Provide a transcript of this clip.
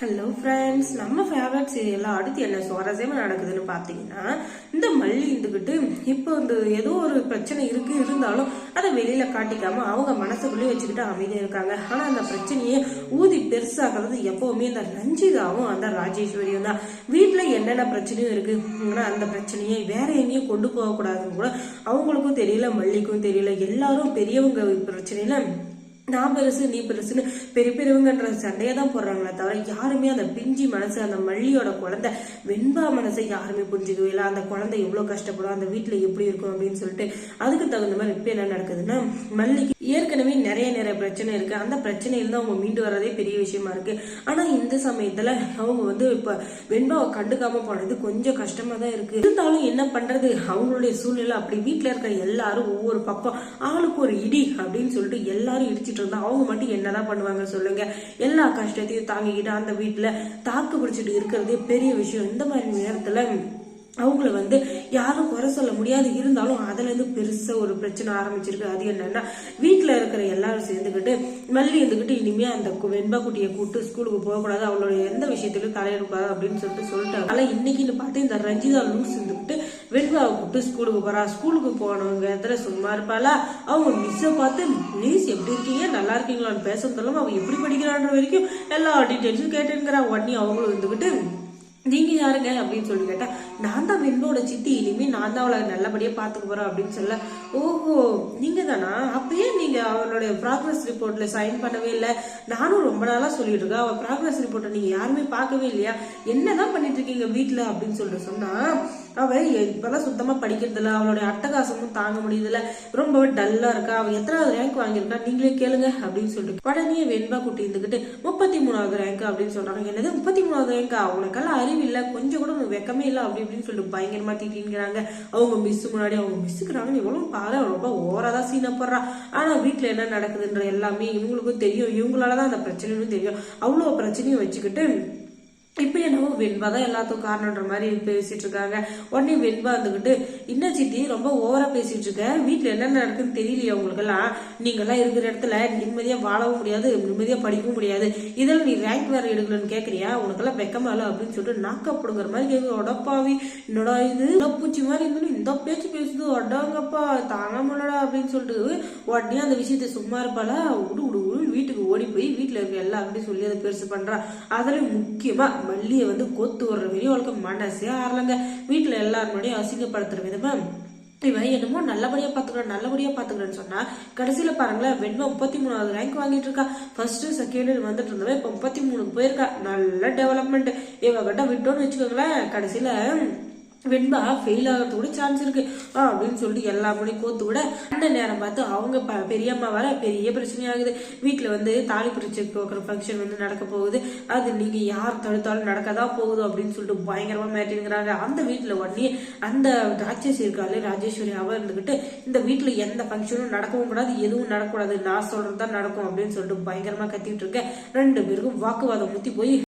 Hello friends நம்ம favourite சீரியலில் அடுத்து என்ன சுவாரஸ்யமாக நடக்குதுன்னு பார்த்தீங்கன்னா இந்த மல்லி இருந்துக்கிட்டு இப்போ இந்த ஏதோ ஒரு பிரச்சனை இருக்கு. இருந்தாலும் அதை வெளியில் காட்டிக்காமல் அவங்க மனசுக்குள்ளேயே வச்சுக்கிட்டு அமைதியாக இருக்காங்க. ஆனால் அந்த பிரச்சனையை ஊதி பெருசாகிறது எப்போவுமே இந்த ரஞ்சிதாவும் அந்த ராஜேஸ்வரியும் தான். வீட்டில் என்னென்ன பிரச்சனையும் இருக்கு. அந்த பிரச்சனையை வேற எங்கேயும் கொண்டு போகக்கூடாதுன்னு கூட அவங்களுக்கும் தெரியல மல்லிக்கும் தெரியல. எல்லாரும் பெரியவங்க பிரச்சனையில் நான் பெருசு நீ பெருசுன்னு பெரிய பெரியவங்கன்ற சண்டையை தான் போடுறாங்களே தவிர யாருமே அந்த பிஞ்சி மனசு அந்த மல்லியோட குழந்தை வெண்பா மனசை யாருமே புரிஞ்சுக்கவே இல்லை. அந்த குழந்தை எவ்வளோ கஷ்டப்படும் அந்த வீட்டில் எப்படி இருக்கும் அப்படின்னு சொல்லிட்டு அதுக்கு தகுந்த மாதிரி இப்போ என்ன நடக்குதுன்னா மல்லிக்கு ஏற்கனவே நிறைய நிறைய பிரச்சனை இருக்கு. அந்த பிரச்சனையில அவங்க மீண்டு வர்றதே பெரிய விஷயமா இருக்கு. ஆனா இந்த சமயத்துல அவங்க வந்து இப்ப வெண்பாவை கண்டுக்காம போனது கொஞ்சம் கஷ்டமா தான் இருக்கு. இருந்தாலும் என்ன பண்றது? அவங்களுடைய சூழ்நிலை அப்படி. வீட்டுல இருக்கிற எல்லாரும் ஒவ்வொரு பக்கம் ஆளுக்கு ஒரு இடி அப்படின்னு சொல்லிட்டு எல்லாரும் இடிச்சிட்டு இருந்தா அவங்க மட்டும் என்னதான் பண்ணுவாங்க சொல்லுங்க? எல்லா கஷ்டத்தையும் தாங்கிக்கிட்டு அந்த வீட்டுல தாக்கு பிடிச்சிட்டு இருக்கிறதே பெரிய விஷயம். இந்த மாதிரி நேரத்துல அவங்கள வந்து யாரும் குறை சொல்ல முடியாது. இருந்தாலும் அதுல இருந்து பெருசா ஒரு பிரச்சனை ஆரம்பிச்சிருக்கு. அது என்னன்னா வீட்டுல இருக்கிற எல்லாரும் சேர்ந்துக்கிட்டு மல்லி இருந்துக்கிட்டு இனிமே அந்த வெண்பா குட்டியை கூட்டு ஸ்கூலுக்கு போகக்கூடாது. அவளோட எந்த விஷயத்திலும் தலையிடக்கூடாது அப்படின்னு சொல்லிட்டு சொல்லிட்டாங்க. ஆனா இன்னைக்குன்னு பார்த்து இந்த ரஞ்சிதா லூஸ் இருந்துக்கிட்டு வெண்பாவை கூப்பிட்டு ஸ்கூலுக்கு போறா. ஸ்கூலுக்கு போனவங்க இடத்துல சும்மா இருப்பாளா? அவங்க மிஸ்ஸை பார்த்து மிஸ் எப்படி இருக்கீங்க? நல்லா இருக்கீங்களான்னு பேச அவன் எப்படி படிக்கிறான்ற வரைக்கும் எல்லா டீட்டெயில்ஸும் கேட்டுங்கிறா உடனே அவங்களும் இருந்துக்கிட்டு நீங்க யாருங்க அப்படின்னு சொல்லி கேட்டா நான் தான் வெண்போட சித்தி இனிமே நான் தான் அவளை நல்லபடியா பாத்துக்க போறேன் அப்படின்னு சொல்ல ஓஹோ நீங்க தானா அப்பயே நீ அவளுடைய ப்ராக்ரஸ் ரிப்போர்ட்ல சைன் பண்ணவே இல்லை. நானும் ரொம்ப நாளா சொல்லிட்டு இருக்கேன். அவள் ப்ராக்ரஸ் ரிப்போர்ட்டை நீங்க யாருமே பார்க்கவே இல்லையா? என்னதான் பண்ணிட்டு இருக்கீங்க வீட்டுல அப்படின்னு சொல்லிட்டு சொன்னா அவ இப்பெல்லாம் சுத்தமா படிக்கிறதில்ல. அவளுடைய அட்டகாசமும் தாங்க முடியுதுல ரொம்ப டல்லா இருக்கா? அவன் எத்தனாவது ரேங்க் வாங்கியிருக்கா? நீங்களே கேளுங்க அப்படின்னு சொல்லிட்டு உடனே வெண்பா குட்டி இருந்துகிட்டு முப்பத்தி மூணாவது ரேங்க் அப்படின்னு சொல்றாங்க. என்னது முப்பத்தி மூணாவது ரேங்கா அவனுக்கெல்லாம் அறிவு இல்ல. கொஞ்சம் கூட வெக்கமே இல்ல. அப்படி இப்படின்னு சொல்லிட்டு பயங்கரமா திட்டிங்கிறாங்க அவங்க மிஸ் முன்னாடி அவங்க மிஸ்ஸுக்குறாங்க எவ்வளவு பாரு ரொம்ப ஓவரா தான் சீனை போடுறா. ஆனா வீட்டில் என்ன நடக்குதுன்ற எல்லாமே இவங்களுக்கும் தெரியும். இவங்களால தான் அந்த பிரச்சனையும் தெரியும். அவ்வளவு பிரச்சனையும் வச்சுக்கிட்டு இப்போ என்னவோ வெண்பா தான் எல்லாத்துக்கும் காரணன்ற மாதிரி பேசிட்டு இருக்காங்க. உடனே வெண்பா வந்துக்கிட்டு இன்ன சித்தி ரொம்ப ஓவரா பேசிட்டு இருக்க? வீட்டுல என்ன நடக்குன்னு தெரியலையா உங்களுக்கெல்லாம்? நீங்கெல்லாம் இருக்கிற இடத்துல நிம்மதியா வாழவும் முடியாது நிம்மதியா படிக்கவும் முடியாது. இதில் நீ ரேங்க் வேற எடுக்கலன்னு கேக்குறியா? உனக்கெல்லாம் வெக்கமா இல்ல அப்படின்னு சொல்லிட்டு நாக்கப்படுங்கிற மாதிரி கேட்கு உடப்பாவி என்னடா இது? பூச்சி மாதிரி இருந்தாலும் இந்த பேச்சு பேசுது. உடங்கப்பா தாங்க முடியலடா அப்படின்னு சொல்லிட்டு உடனே அந்த விஷயத்தை சும்மா இருப்பாளா? விடு விடு வீட்டுக்கு ஓடி போய் வீட்டில் இருக்க எல்லாருக்கிட்டையும் சொல்லி அதை பெருசு பண்றா. அதுலயும் முக்கியமா மல்லியை வந்து கொத்து வர்ற வெளியே அவளுக்கு மனசே ஆறலங்க. வீட்டுல எல்லார் முன்னாடியும் அசிங்கப்படுத்துற விதமா இவன் என்னமோ நல்லபடியா பாத்துக்கிறேன் நல்லபடியா பாத்துக்கிறேன்னு சொன்னா கடைசியில பாருங்களேன் வெண்மை முப்பத்தி மூணாவது ரேங்க் வாங்கிட்டு இருக்கா. ஃபர்ஸ்ட் செகண்ட் வந்துட்டு இருந்தவன் இப்ப முப்பத்தி மூணுக்கு போயிருக்கா. நல்ல டெவலப்மெண்ட் இவ கிட்ட விட்டோன்னு வச்சுக்கோங்களேன் கடைசியில வெண்பா ஃபெயில் ஆகிறது கூட சான்ஸ் இருக்கு. ஆ, அப்படின்னு சொல்லிட்டு எல்லா மணியும் கோத்து விட அந்த நேரம் பார்த்து அவங்க ப- பெரியம்மா வர பெரிய பிரச்சனை ஆகுது. வந்து தாலி பிரிச்சு போக்குற ஃபங்க்ஷன் வந்து நடக்க போகுது. அது நீங்க யார் தடுத்தாலும் நடக்கதான் போகுது அப்படின்னு சொல்லிட்டு பயங்கரமா மேட்டிங்கிறாங்க அந்த வீட்டில் உடனே அந்த ராட்சசி இருக்காளே ராஜேஸ்வரி அவ இருந்துகிட்டு இந்த வீட்டில் எந்த ஃபங்க்ஷனும் நடக்கவும் கூடாது எதுவும் நடக்கக்கூடாது. நான் சொல்றது தான் நடக்கும் அப்படின்னு சொல்லிட்டு பயங்கரமா கத்திட்டு இருக்கேன் ரெண்டு பேருக்கும் வாக்குவாதம் முத்தி போய்